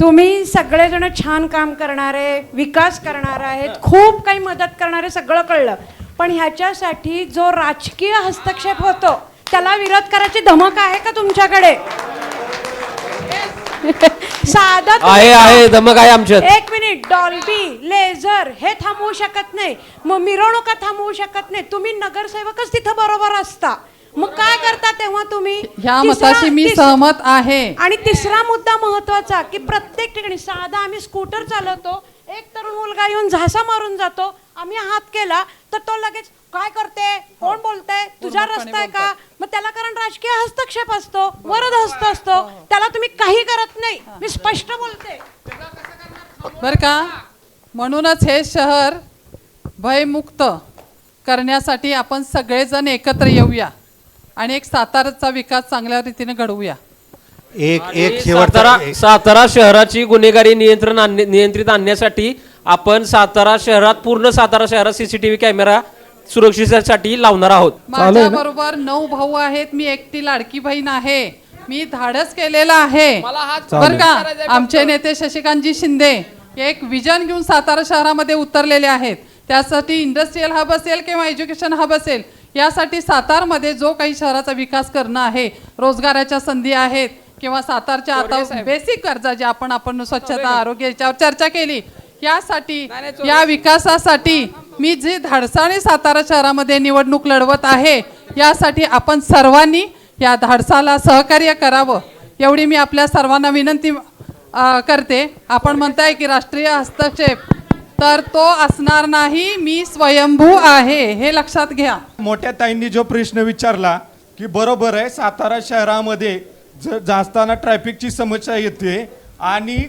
तुम्ही सगळेजण छान काम करणारे विकास करणारे आहेत खूप काही मदत करणारे सगळं कळलं. पण ह्याच्यासाठी जो राजकीय हस्तक्षेप होतो त्याला विरोध करायची धमक आहे का तुमच्याकडे? साधा आहे आहे धमक आहे आमच्यात. एक मिनिट डॉल्बी लेझर हे थांबवू शकत नाही. मग मिरवणुका थांबवू शकत नाही. तुम्ही नगरसेवकच तिथं बरोबर असता. मग काय करता तेव्हा तुम्ही ह्या तिसरा- मताशी मी तिस- सहमत आहे. आणि तिसरा मुद्दा महत्त्वाचा की प्रत्येक ठिकाणी साधा आम्ही स्कूटर चालवतो एक तरुण मुलगा येऊन झासा मारून जातो आम्ही हात केला तर तो लगेच काय करते? कोण बोलतंय? तुझा रस्ता आहे का? मग त्याला कारण राजकीय हस्तक्षेप असतो वरद हस्त असतो त्याला तुम्ही काही करत नाही. मी स्पष्ट बोलते. बर का? म्हणूनच हे शहर भयमुक्त करण्यासाठी आपण सगळेजण एकत्र येऊया. आणि एक साताराचा विकास चांगल्या रीतीने घडवूया. एक एक शेवटचा सातारा सातारा शहराची गुन्हेगारी नियंत्रण आणणे- नियंत्रित आणण्यासाठी आपण सातारा शहरात पूर्ण सातारा शहरात सीसीटीव्ही कॅमेरा सुरक्षिततेसाठी लावणार आहोत. माझ्या बरोबर नऊ भाऊ आहेत मी एकटी लाडकी बहीण आहे. मी धाडस केलेला आहे. बर का? आमचे नेते शशिकांतजी शिंदे एक विजन घेऊन सातारा शहरामध्ये उतरलेले आहेत. त्यासाठी इंडस्ट्रीयल हब असेल किंवा एज्युकेशन हब असेल यासाठी सातारमध्ये जो काही शहराचा विकास करणं आहे रोजगाराच्या संधी आहेत किंवा सातारच्या आता बेसिक गरजा ज्या आपण आपण स्वच्छता आरोग्य याच्यावर चर्चा केली यासाठी या विकासासाठी मी जे धाडसाने सातारा शहरामध्ये निवडणूक लढवत आहे यासाठी आपण सर्वांनी या धाडसाला सहकार्य करावं एवढी मी आपल्या सर्वांना विनंती करते. आपण म्हणताय की राष्ट्रीय हस्तक्षेप तर तो असणार नाही मी स्वयंभू आहे हे लक्षात घ्या. मोठ्या ताईंनी जो प्रश्न विचारला की बरोबर आहे सातारा शहरामध्ये ज- जास्ताना ट्रॅफिकची समस्या येते आणि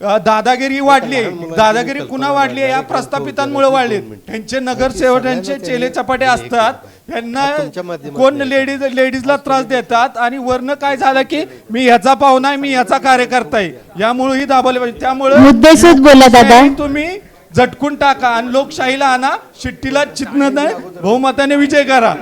अ, दादागिरी वाढली. दादागिरी कुणा वाढली? आहे? या प्रस्थापितांमुळे वाढली. त्यांचे नगरसेवक त्यांचे चेले चपाटे असतात. यांना तुमच्या माध्यमातून कोण लेडीज लेडीजला त्रास देतात आणि वरनं काय झालं की मी ह्याचा पाहुणा आहे मी ह्याचा कार्यकर्ता आहे. यामुळे ही दाबवले पाहिजे. त्यामुळे मुद्देसूद बोला दादा. लोकशाही तुम्ही झटकून टाका आणि लोकशाहीला आणा. शिट्टीला चितन नाही. बहुमताने विजय करा.